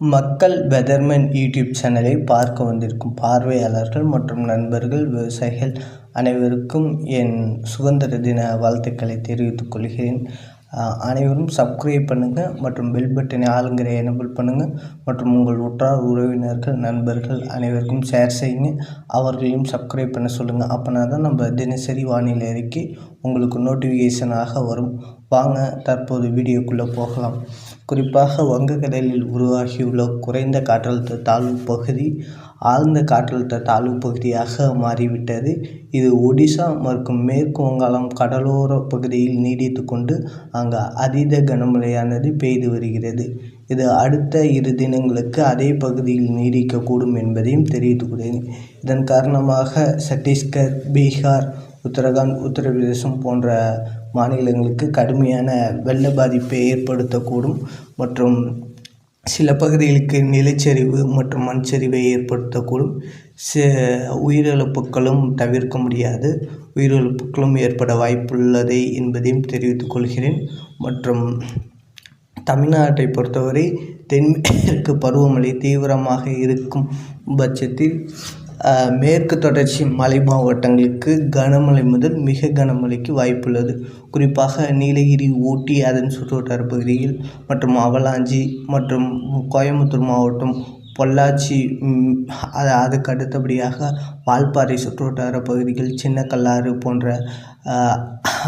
மக்கள் weatherman YouTube சேனலை பார்க்க வந்திருக்கும் பார்வையாளர்கள் மற்றும் நண்பர்கள் விவசாயிகள் அனைவருக்கும் என் சுதந்திர தின வாழ்த்துக்களை தெரிவித்துக் கொள்கிறேன். அனைவரும் சப்ஸ்கிரைப் பண்ணுங்கள் மற்றும் பெல் பட்டனை ஆளுங்கிற எனபிள் பண்ணுங்கள் மற்றும் உங்கள் உற்றார் உறவினர்கள் நண்பர்கள் அனைவருக்கும் ஷேர் செய்யுங்க அவர்களையும் சப்ஸ்கிரைப் பண்ண சொல்லுங்கள் அப்போனா தான் நம்ம தினசரி வானிலை அறிக்கை உங்களுக்கு நோட்டிஃபிகேஷனாக வரும். வாங்க தற்போது வீடியோக்குள்ளே போகலாம். குறிப்பாக வங்கக்கடலில் உருவாகியுள்ள குறைந்த காற்றழுத்த தாழ்வு பகுதி ஆழ்ந்த காற்றழுத்த தாழ்வு பகுதியாக மாறிவிட்டது. இது ஒடிசா மற்றும் மேற்கு வங்காளம் கடலோர பகுதியில் நீடித்து கொண்டு அங்கு அதீத கனமழையானது பெய்து வருகிறது. இது அடுத்த இரு தினங்களுக்கு அதே பகுதியில் நீடிக்கக்கூடும் என்பதையும் தெரிவித்துக்கிறேன் இதன் காரணமாக சத்தீஸ்கர் பீகார் உத்தரகாண்ட் உத்தரப்பிரதேசம் போன்ற மாநிலங்களுக்கு கடுமையான வெள்ள பாதிப்பை ஏற்படுத்தக்கூடும் மற்றும் சில பகுதிகளுக்கு நிலச்சரிவு மற்றும் மண் சரிவை ஏற்படுத்தக்கூடும். ச உயிரிழப்புகளும் தவிர்க்க முடியாது. உயிரிழப்புகளும் ஏற்பட வாய்ப்புள்ளது என்பதையும் தெரிவித்துக் கொள்கிறேன். மற்றும் தமிழ்நாட்டை பொறுத்தவரை தென்மேற்கு பருவமழை தீவிரமாக இருக்கும் பட்சத்தில் மேற்கு தொடர்ச்சி மலை மாவட்டங்களுக்கு கனமழை முதல் மிக கனமழைக்கு வாய்ப்புள்ளது. குறிப்பாக நீலகிரி ஊட்டி அதன் சுற்றுவட்டார பகுதியில் மற்றும் அவலாஞ்சி மற்றும் கோயம்புத்தூர் மாவட்டம் பொள்ளாச்சி அது அதுக்கு அடுத்தபடியாக வால்பாறை சுற்றுவட்டார பகுதிகள் சின்ன கல்லாறு போன்ற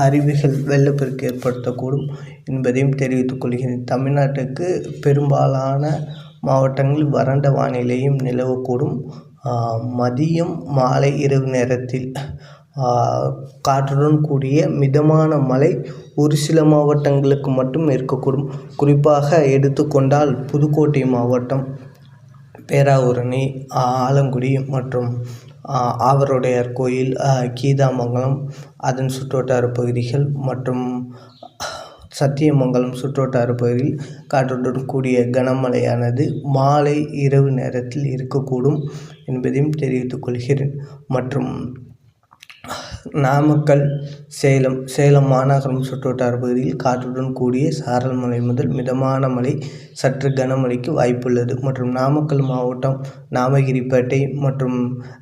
அருவிகள் வெள்ளப்பெருக்கு ஏற்படுத்தக்கூடும் என்பதையும் தெரிவித்துக் கொள்கிறேன். தமிழ்நாட்டுக்கு பெரும்பாலான மாவட்டங்கள் வறண்ட வானிலையும் நிலவக்கூடும். மதியம் மாலை இரவு நேரத்தில் காற்றுடன் கூடிய மிதமான மழை ஒரு சில மாவட்டங்களுக்கு மட்டும் இருக்கக்கூடும். குறிப்பாக எடுத்துக்கொண்டால் புதுக்கோட்டை மாவட்டம் பேராவூரணி ஆலங்குடி மற்றும் ஆவருடையார் கோயில் கீதாமங்கலம் அதன் சுற்றுவட்டார பகுதிகள் மற்றும் சத்தியமங்கலம் சுற்றுவட்டார பகுதியில் காற்றுடன் கூடிய கனமழையானது மாலை இரவு நேரத்தில் இருக்கக்கூடும் என்பதையும் தெரிவித்துக் கொள்கிறேன். மற்றும் நாமக்கல் சேலம் சேலம் மாநகரம் சுற்றுவட்டார பகுதியில் காற்றுடன் கூடிய சாரல் மழை முதல் மிதமான மழை சற்று கனமழைக்கு வாய்ப்புள்ளது. மற்றும் நாமக்கல் மாவட்டம் நாமகிரிப்பேட்டை மற்றும்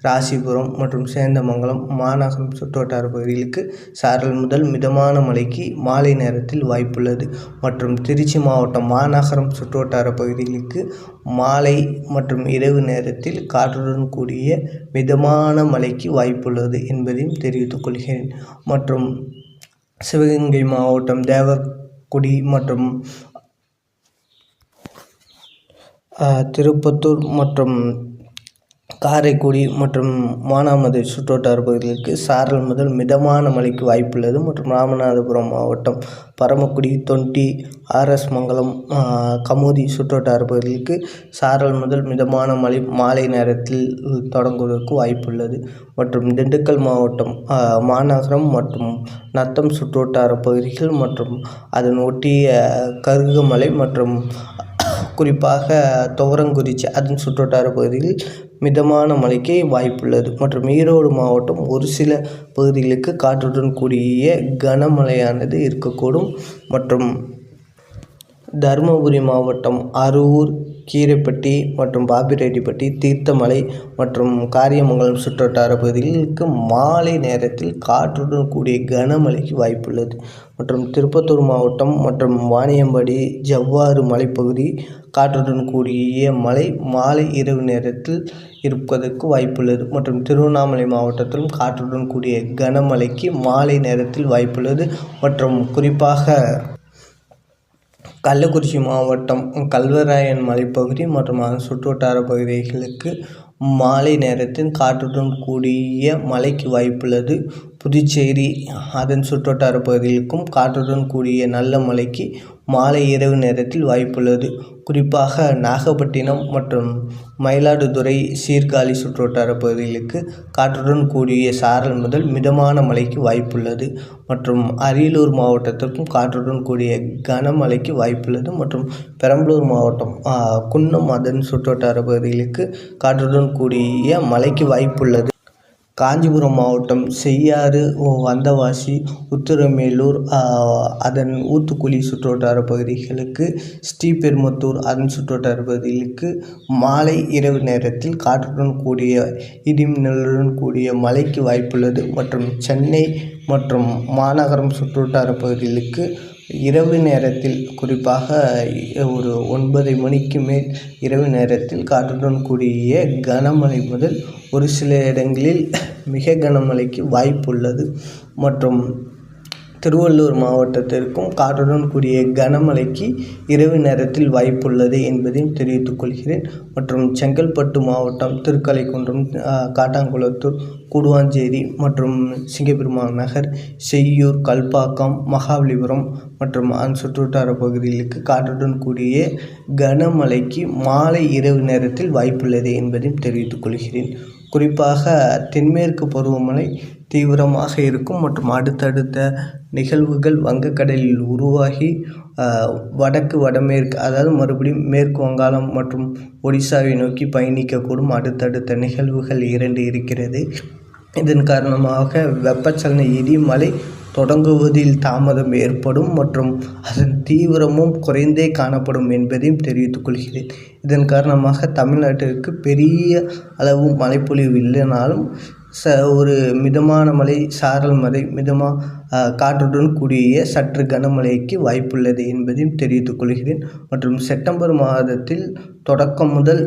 ராசிபுரம் மற்றும் சேந்தமங்கலம் மாநகரம் சுற்றுவட்டார பகுதிகளுக்கு சாரல் முதல் மிதமான மழைக்கு மாலை நேரத்தில் வாய்ப்புள்ளது. மற்றும் திருச்சி மாவட்டம் மாநகரம் சுற்றுவட்டார பகுதிகளுக்கு மாலை மற்றும் இரவு நேரத்தில் காற்றுடன் கூடிய மிதமான மழைக்கு வாய்ப்புள்ளது என்பதையும் தெரிவித்து தெரிவித்துக்கொள்கிறேன் மற்றும் சிவகங்கை மாவட்டம் தேவர்குடி மற்றும் திருப்பத்தூர் மற்றும் காரைக்குடி மற்றும் மானாமதுரை சுற்றுவட்டார பகுதிகளுக்கு சாரல் முதல் மிதமான மழைக்கு வாய்ப்புள்ளது மற்றும் ராமநாதபுரம் மாவட்டம் பரமக்குடி தொண்டி ஆர்எஸ் மங்கலம் கமுதி சுற்றுவட்டார பகுதிகளுக்கு சாரல் முதல் மிதமான மழை மாலை நேரத்தில் தொடங்குவதற்கு வாய்ப்புள்ளது மற்றும் திண்டுக்கல் மாவட்டம் மாநகரம் மற்றும் நத்தம் சுற்றுவட்டார பகுதிகள் மற்றும் அதன் ஒட்டிய கருகமலை மற்றும் குறிப்பாக துவரங்குறிச்சி அதன் சுற்றுவட்டார பகுதியில் மிதமான மழைக்கு வாய்ப்புள்ளது. மற்றும் ஈரோடு மாவட்டம் ஒரு சில பகுதிகளுக்கு காற்றுடன் கூடிய கனமழையானது இருக்கக்கூடும். மற்றும் தருமபுரி மாவட்டம் அரூர் கீரைப்பட்டி மற்றும் பாப்பிரெட்டிப்பட்டி தீர்த்தமலை மற்றும் காரியமங்கலம் சுற்றுவட்டார பகுதிகளுக்கு மாலை நேரத்தில் காற்றுடன் கூடிய கனமழைக்கு வாய்ப்புள்ளது. மற்றும் திருப்பத்தூர் மாவட்டம் மற்றும் வாணியம்பாடி ஜவ்வாறு மலைப்பகுதி காற்றுடன் கூடிய மழை மாலை இரவு நேரத்தில் இருப்பதற்கு வாய்ப்புள்ளது. மற்றும் திருவண்ணாமலை மாவட்டத்திலும் காற்றுடன் கூடிய கனமழைக்கு மாலை நேரத்தில் வாய்ப்புள்ளது. மற்றும் குறிப்பாக கள்ளக்குறிச்சி மாவட்டம் கல்வராயன் மலைப்பகுதி மற்றும் அதன் சுற்றுவட்டார பகுதிகளுக்கு மாலை நேரத்தில் காற்றுடன் கூடிய மழைக்கு வாய்ப்புள்ளது. புதுச்சேரி அதன் சுற்றுவட்டார பகுதிகளுக்கும் காற்றுடன் கூடிய நல்ல மழைக்கு மாலை இரவு நேரத்தில் வாய்ப்புள்ளது. குறிப்பாக நாகப்பட்டினம் மற்றும் மயிலாடுதுறை சீர்காழி சுற்றுவட்டார பகுதிகளுக்கு காற்றுடன் கூடிய சாரல் முதல் மிதமான மழைக்கு வாய்ப்புள்ளது மற்றும் அரியலூர் மாவட்டத்திற்கும் காற்றுடன் கூடிய கனமழைக்கு வாய்ப்புள்ளது மற்றும் பெரம்பலூர் மாவட்டம் குன்னம் அதன் சுற்றுவட்டார பகுதிகளுக்கு காற்றுடன் கூடிய மழைக்கு வாய்ப்புள்ளது. காஞ்சிபுரம் மாவட்டம் செய்யாறு வந்தவாசி உத்திரமேலூர் அதன் ஊத்துக்குளி சுற்றுவட்டார பகுதிகளுக்கு ஸ்ரீபெருமத்தூர் அதன் சுற்றுவட்டார பகுதிகளுக்கு மாலை இரவு நேரத்தில் காற்றுடன் கூடிய இடிமின்னலுடன் கூடிய மழைக்கு வாய்ப்புள்ளது. மற்றும் சென்னை மற்றும் மாநகரம் சுற்றுவட்டார பகுதிகளுக்கு இரவு நேரத்தில் குறிப்பாக ஒரு ஒன்பது மணிக்கு மேல் இரவு நேரத்தில் காற்றுடன் கூடிய கனமழை முதல் ஒரு சில இடங்களில் மிக கனமழைக்கு வாய்ப்புள்ளது. மற்றும் திருவள்ளூர் மாவட்டத்திற்கும் காற்றுடன் கூடிய கனமழைக்கு இரவு நேரத்தில் வாய்ப்புள்ளது என்பதையும் தெரிவித்துக் கொள்கிறேன். மற்றும் செங்கல்பட்டு மாவட்டம் திருக்கலைக்குன்றம் காட்டாங்குளத்தூர் கூடுவாஞ்சேரி மற்றும் சிங்கப்பெருமாள் நகர் செய்யூர் கல்பாக்கம் மகாபலிபுரம் மற்றும் அந்த சுற்றுவட்டார பகுதிகளுக்கு காற்றுடன் கூடிய கனமழைக்கு மாலை இரவு நேரத்தில் வாய்ப்புள்ளது என்பதையும் தெரிவித்துக் கொள்கிறேன். குறிப்பாக தென்மேற்கு பருவமழை தீவிரமாக இருக்கும் மற்றும் அடுத்தடுத்த நிகழ்வுகள் வங்கக்கடலில் உருவாகி வடக்கு வடமேற்கு அதாவது மறுபடியும் மேற்கு வங்காளம் மற்றும் ஒடிசாவை நோக்கி பயணிக்கக்கூடும் அடுத்தடுத்த நிகழ்வுகள் இரண்டு இருக்கிறது. இதன் காரணமாக வெப்பச்சலன இடி மழை தொடங்குவதில் தாமதம் ஏற்படும் மற்றும் அதன் தீவிரமும் குறைந்தே காணப்படும் என்பதையும் தெரிவித்துக் கொள்கிறேன். இதன் காரணமாக தமிழ்நாட்டிற்கு பெரிய அளவு மழைப்பொழிவு இல்லைனாலும் ச ஒரு மிதமான மழை சாரல் மழை மிதமாக காற்றுடன் கூடிய சற்று கனமழைக்கு வாய்ப்புள்ளது என்பதையும் தெரிவித்துக் கொள்கிறேன். மற்றும் செப்டம்பர் மாதத்தில் தொடக்கம் முதல்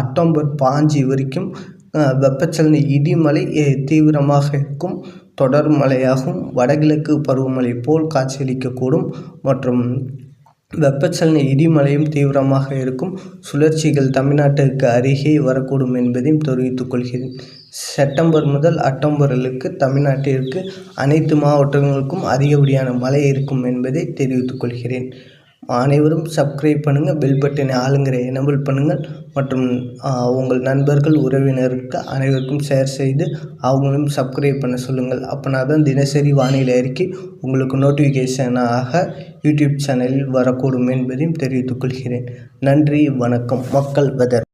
அக்டோபர் பாஞ்சு வரைக்கும் வெப்பச்சலன இடிமலை தீவிரமாக இருக்கும் தொடர் மழையாகும் வடகிழக்கு பருவமழை போல் காட்சியளிக்கக்கூடும். மற்றும் வெப்பச்சலன இடிமழையும் தீவிரமாக இருக்கும். சுழற்சிகள் தமிழ்நாட்டுக்கு அருகே வரக்கூடும் என்பதையும் தெரிவித்துக் கொள்கிறேன். செப்டம்பர் முதல் அக்டோபர்களுக்கு தமிழ்நாட்டிற்கு அனைத்து மாவட்டங்களுக்கும் அதிகப்படியான மழை இருக்கும் என்பதை தெரிவித்துக் கொள்கிறேன். அனைவரும் சப்ஸ்கிரைப் பண்ணுங்கள் பெல் பட்டனை ஆளுங்கிற எனபிள் பண்ணுங்கள் மற்றும் உங்கள் நண்பர்கள் உறவினருக்கு அனைவருக்கும் ஷேர் செய்து அவங்களும் சப்ஸ்கிரைப் பண்ண சொல்லுங்கள். அப்போனா தான் தினசரி வானிலை அறிக்கை உங்களுக்கு நோட்டிஃபிகேஷனாக யூடியூப் சேனலில் வரக்கூடும் என்பதையும் தெரிவித்துக் கொள்கிறேன். நன்றி வணக்கம். மக்கள் வெதர்